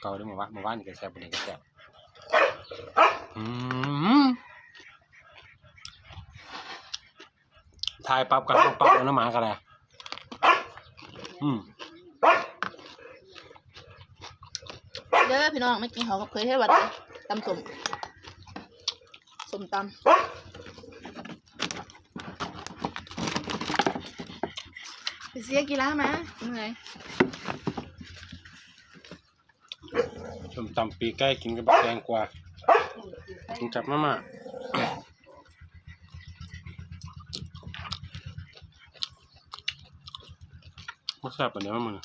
เก่าเด้อหมู่บ้านหมู่บ้านนี่ก็แซ่บบ่นี่ก็แซ่บอืมถ่ายปั๊บก็ลงปั๊บแล้วน้ำหมาก็ได้อืมเด้อพี่น้องไม่กินเขาวกับเคยเทศวัดตำสมสมตำไปเสียกีฬามาเหนื่อย ส้มตำปีกไก่กินกับบักแตงกวากินกับมาม่าบ่แซ่บปานเดียวมึง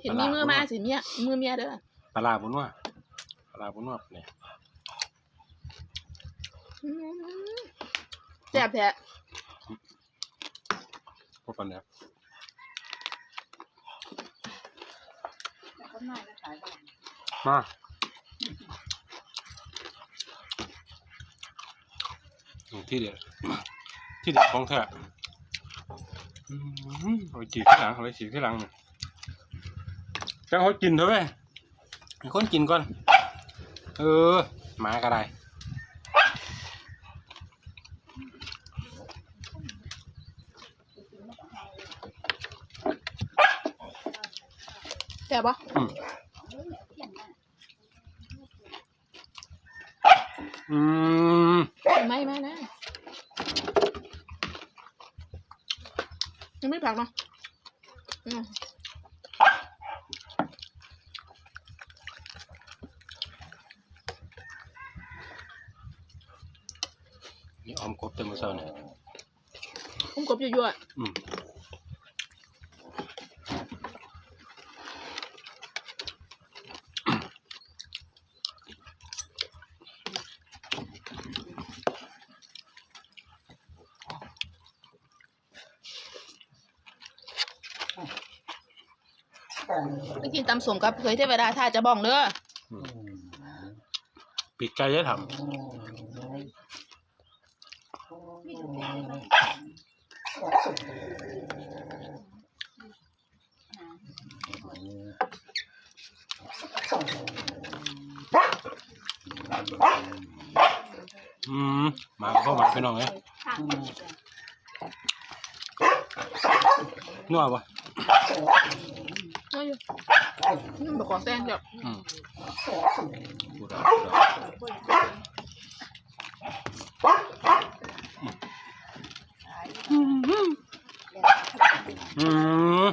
เห็นมีมือมาสิเมียมือเมียเด้อปลาร้าบ่นัวปลาร้าบ่นัวเนี่ยอืมแซ่บแท้ บ่ปานเดียว คนน้อยก็ขายบ้านมาอืมที่เด็ดที่เด็ดของแท้อืมเอาไปจีบที่หลังเอาไปจีบที่หลังนี่จังเขากินเถอะเว้ยให้คนกินก่อน เออหมาก็ได้ แซ่บปะอืมอืมไม่ไม่นะยังไม่ผักเนาะอืมนี่ออมกบเต็มมือเช้าเนี่ยผมกบยั่วอืม ไปกินตำสมกับเคยเทวดาท่าจะบ้องเด้อปีกไก่จะทำอืมหมาเข้ามาพี่น้องเลยนัวปะเอยู่นี่มันบอกขอแซงเดี๋ยวอืมพูดเอาพูดเอาอืม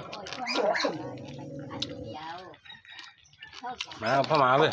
มาพ่อหมาเว้ย